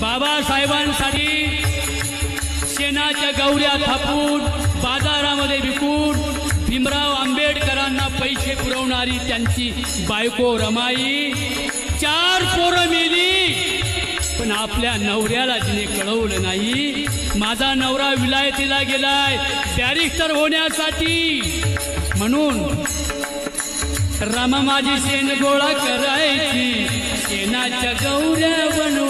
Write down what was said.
बाबासाहेबांसाठी शेणाच्या गौऱ्या थापून बाजारामध्ये विकून भीमराव आंबेडकरांना पैसे पुरवणारी त्यांची बायको रमाई. चार पोरं मेली पण आपल्या नवऱ्याला तिने कळवलं नाही. माझा नवरा विलायतीला गेलाय बॅरिस्टर होण्यासाठी. म्हणून रमा माझी शेण गोळा करायची शेणाच्या गौऱ्या बनू